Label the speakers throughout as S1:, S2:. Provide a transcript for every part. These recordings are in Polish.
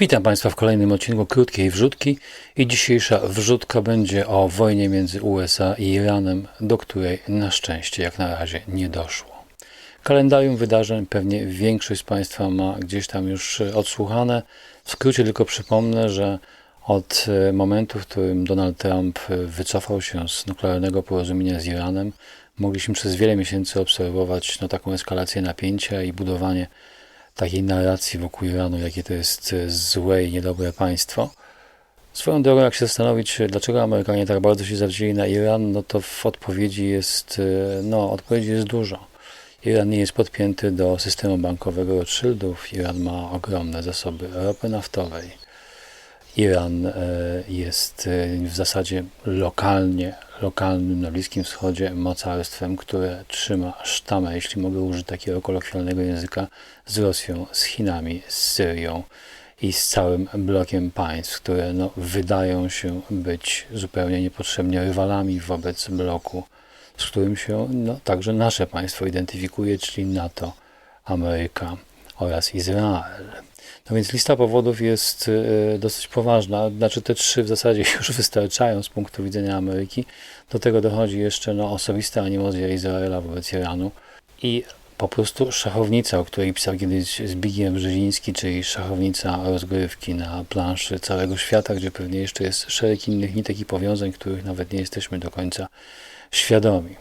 S1: Witam Państwa w kolejnym odcinku krótkiej wrzutki i dzisiejsza wrzutka będzie o wojnie między USA i Iranem, do której na szczęście jak na razie nie doszło. Kalendarium wydarzeń pewnie większość z Państwa ma gdzieś tam już odsłuchane. W skrócie tylko przypomnę, że od e, momentu, w którym Donald Trump e, wycofał się z nuklearnego porozumienia z Iranem, mogliśmy przez wiele miesięcy obserwować no, taką eskalację napięcia i budowanie takiej narracji wokół Iranu, jakie to jest e, złe i niedobre państwo. Swoją drogą, jak się zastanowić, dlaczego Amerykanie tak bardzo się zawzięli na Iran, no to w odpowiedzi jest, e, no, odpowiedzi jest dużo. Iran nie jest podpięty do systemu bankowego Rothschildów. Iran ma ogromne zasoby ropy naftowej. Iran e, jest e, w zasadzie lokalnie, lokalnym na Bliskim Wschodzie mocarstwem, które trzyma sztamę, jeśli mogę użyć takiego kolokwialnego języka, z Rosją, z Chinami, z Syrią i z całym blokiem państw, które no, wydają się być zupełnie niepotrzebnie rywalami wobec bloku, z którym się no, także nasze państwo identyfikuje, czyli NATO, Ameryka oraz Izrael. No więc lista powodów jest e, dosyć poważna. Znaczy te trzy w zasadzie już wystarczają z punktu widzenia Ameryki. Do tego dochodzi jeszcze no, osobista animozja Izraela wobec Iranu i po prostu szachownica, o której pisał kiedyś Zbigniew Brzeziński, czyli szachownica rozgrywki na planszy całego świata, gdzie pewnie jeszcze jest szereg innych nitek i powiązań, których nawet nie jesteśmy do końca świadomi.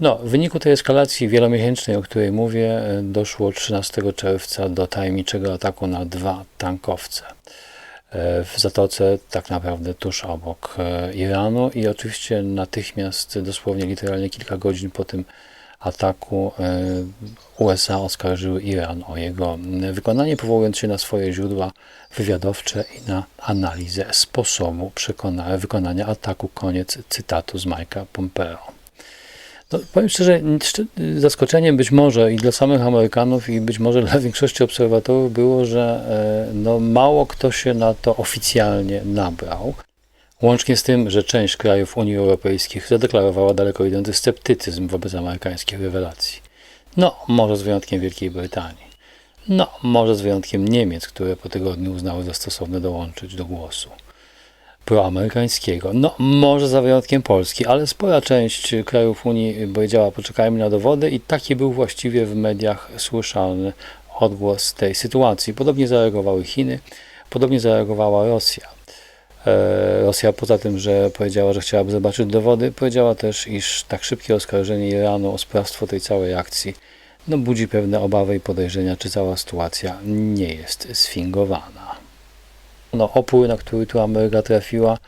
S1: No, w wyniku tej eskalacji wielomiesięcznej, o której mówię, e, doszło 13 czerwca do tajemniczego ataku na dwa tankowce e, w zatoce, tak naprawdę tuż obok e, Iranu i oczywiście natychmiast, dosłownie literalnie kilka godzin po tym ataku USA oskarżyły Iran o jego wykonanie, powołując się na swoje źródła wywiadowcze i na analizę sposobu wykonania ataku. Koniec cytatu z Mike'a Pompeo. No, powiem szczerze, zaskoczeniem być może i dla samych Amerykanów, i być może dla większości obserwatorów było, że e, no, mało kto się na to oficjalnie nabrał. Łącznie z tym, że część krajów Unii Europejskiej zadeklarowała daleko idący sceptycyzm wobec amerykańskich rewelacji. No, może z wyjątkiem Wielkiej Brytanii. No, może z wyjątkiem Niemiec, które po tygodniu uznały za stosowne dołączyć do głosu proamerykańskiego. No, może za wyjątkiem Polski, ale spora część krajów Unii powiedziała, poczekajmy na dowody i taki był właściwie w mediach słyszalny odgłos tej sytuacji. Podobnie zareagowały Chiny, podobnie zareagowała Rosja. E, Rosja poza tym, że powiedziała, że chciałaby zobaczyć dowody, powiedziała też, iż tak szybkie oskarżenie Iranu o sprawstwo tej całej akcji no, budzi pewne obawy i podejrzenia, czy cała sytuacja nie jest sfingowana no, opór, na który tu Ameryka trafiła,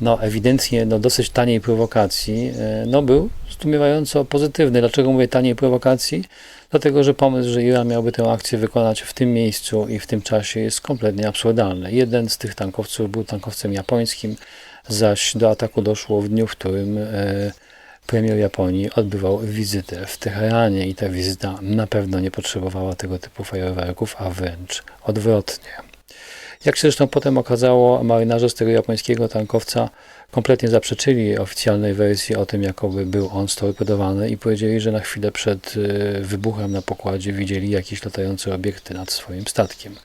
S1: no ewidentnie no, dosyć taniej prowokacji, e, no był zdumiewająco pozytywny. Dlaczego mówię taniej prowokacji? Dlatego, że pomysł, że Iran miałby tę akcję wykonać w tym miejscu i w tym czasie jest kompletnie absurdalny. Jeden z tych tankowców był tankowcem japońskim, zaś do ataku doszło w dniu, w którym e, premier Japonii odbywał wizytę w Teheranie i ta wizyta na pewno nie potrzebowała tego typu fajerwerków, a wręcz odwrotnie. Jak się zresztą potem okazało, marynarze z tego japońskiego tankowca kompletnie zaprzeczyli oficjalnej wersji o tym, jakoby był on storpedowany i powiedzieli, że na chwilę przed y, wybuchem na pokładzie widzieli jakieś latające obiekty nad swoim statkiem.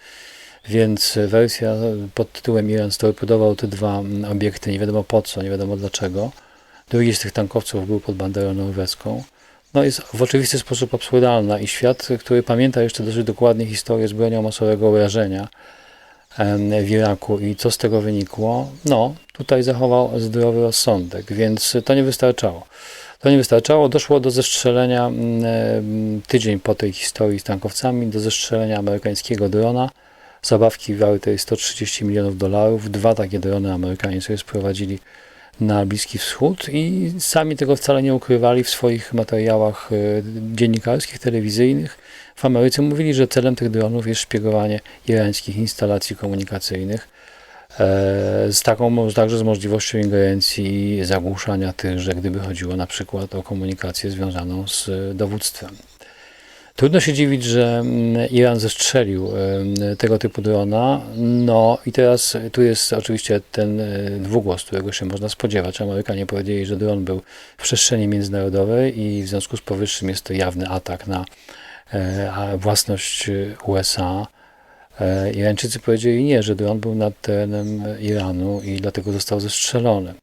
S1: Więc wersja pod tytułem Iran storpedował te dwa obiekty, nie wiadomo po co, nie wiadomo dlaczego. Drugi z tych tankowców był pod banderą norweską. No jest w oczywisty sposób absurdalna i świat, który pamięta jeszcze dosyć dokładnie historię z bronią masowego urażenia, w Iraku i co z tego wynikło? No, tutaj zachował zdrowy rozsądek, więc to nie wystarczało. To nie wystarczało. Doszło do zestrzelenia tydzień po tej historii z tankowcami, do zestrzelenia amerykańskiego drona. Zabawki wartej 130 milionów dolarów. Dwa takie drony Amerykanie sobie sprowadzili na Bliski Wschód i sami tego wcale nie ukrywali w swoich materiałach e, dziennikarskich, telewizyjnych. W Ameryce mówili, że celem tych dronów jest szpiegowanie irańskich instalacji komunikacyjnych, e, z taką, także z możliwością ingerencji i zagłuszania tychże, gdyby chodziło na przykład o komunikację związaną z dowództwem. Trudno się dziwić, że mm, Iran zestrzelił tego typu drona. No i teraz tu jest oczywiście ten e, dwugłos, którego się można spodziewać. Amerykanie powiedzieli, że dron był w przestrzeni międzynarodowej i w związku z powyższym jest to jawny atak na e, własność USA E, Irańczycy powiedzieli nie, że dron był nad terenem Iranu i dlatego został zestrzelony.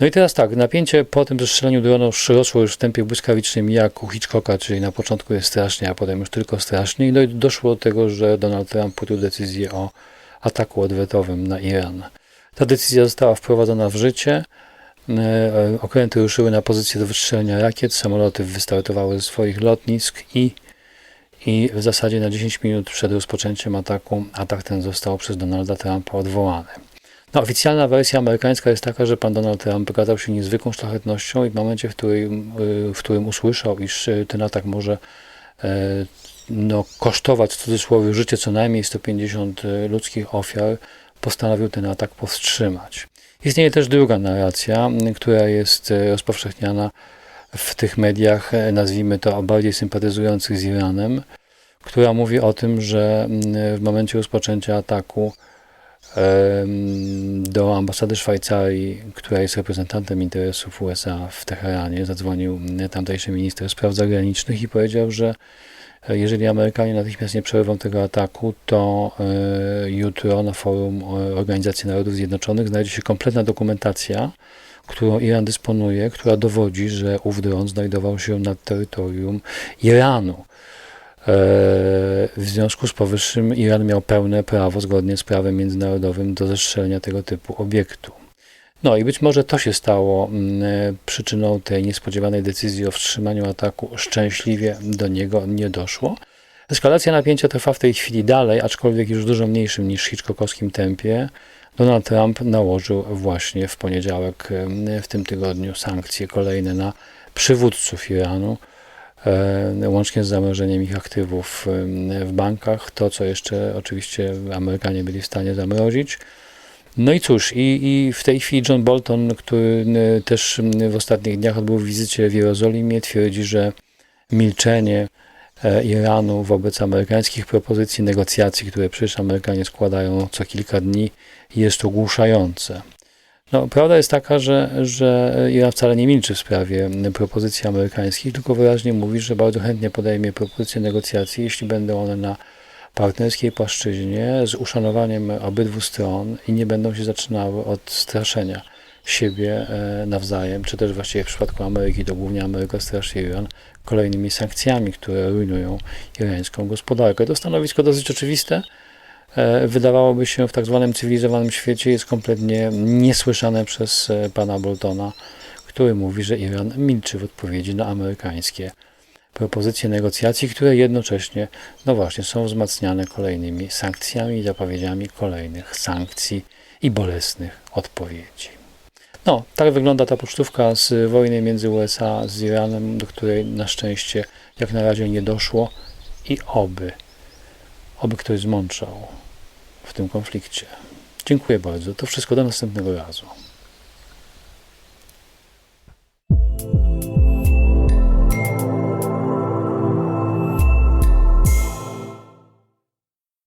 S1: No i teraz tak, napięcie po tym zestrzeleniu dronu rosło już w tempie błyskawicznym jak u Hitchcocka, czyli na początku jest strasznie, a potem już tylko strasznie. No i doszło do tego, że Donald Trump podjął decyzję o ataku odwetowym na Iran. Ta decyzja została wprowadzona w życie. E, Okręty ruszyły na pozycję do wystrzelenia rakiet, samoloty wystartowały ze swoich lotnisk i, i w zasadzie na 10 minut przed rozpoczęciem ataku atak ten został przez Donalda Trumpa odwołany. No, oficjalna wersja amerykańska jest taka, że pan Donald Trump wykazał się niezwykłą szlachetnością i w momencie, w którym, w którym usłyszał, iż e, ten atak może e, no, kosztować w cudzysłowie życie co najmniej 150 ludzkich ofiar, postanowił ten atak powstrzymać. Istnieje też druga narracja, która jest rozpowszechniana w tych mediach, e, nazwijmy to bardziej sympatyzujących z Iranem, która mówi o tym, że w momencie rozpoczęcia ataku do ambasady Szwajcarii, która jest reprezentantem interesów USA w Teheranie, zadzwonił tamtejszy minister spraw zagranicznych i powiedział, że e, jeżeli Amerykanie natychmiast nie przerwą tego ataku, to e, jutro na forum Organizacji Narodów Zjednoczonych znajdzie się kompletna dokumentacja, którą Iran dysponuje, która dowodzi, że ów dron znajdował się nad terytorium Iranu. E, w związku z powyższym Iran miał pełne prawo, zgodnie z prawem międzynarodowym, do zestrzelenia tego typu obiektu. No i być może to się stało mm, e, przyczyną tej niespodziewanej decyzji o wstrzymaniu ataku. Szczęśliwie do niego nie doszło. Eskalacja napięcia trwa w tej chwili dalej, aczkolwiek już w dużo mniejszym niż hitchcockowskim tempie. Donald Trump nałożył właśnie w poniedziałek w tym tygodniu sankcje kolejne na przywódców Iranu, e, łącznie z zamrożeniem ich aktywów w bankach. To, co jeszcze oczywiście Amerykanie byli w stanie zamrozić. No i cóż, i, i w tej chwili John Bolton, który też w ostatnich dniach odbył wizycie w Jerozolimie, twierdzi, że milczenie e, Iranu wobec amerykańskich propozycji negocjacji, które przecież Amerykanie składają co kilka dni, jest ogłuszające. No, prawda jest taka, że, że Iran wcale nie milczy w sprawie propozycji amerykańskich, tylko wyraźnie mówi, że bardzo chętnie podejmie propozycje negocjacji, jeśli będą one na partnerskiej płaszczyźnie z uszanowaniem obydwu stron i nie będą się zaczynały od straszenia siebie e, nawzajem, czy też właściwie w przypadku Ameryki, to głównie Ameryka straszy Iran, kolejnymi sankcjami, które rujnują irańską gospodarkę. To stanowisko dosyć oczywiste, E, wydawałoby się w tak zwanym cywilizowanym świecie jest kompletnie niesłyszane przez e, pana Boltona, który mówi, że Iran milczy w odpowiedzi na amerykańskie propozycje negocjacji, które jednocześnie, no właśnie, są wzmacniane kolejnymi sankcjami i zapowiedziami kolejnych sankcji i bolesnych odpowiedzi. No, tak wygląda ta pocztówka z wojny między USA z Iranem, do której na szczęście jak na razie nie doszło i oby oby ktoś zmączał w tym konflikcie. Dziękuję bardzo. To wszystko do następnego razu.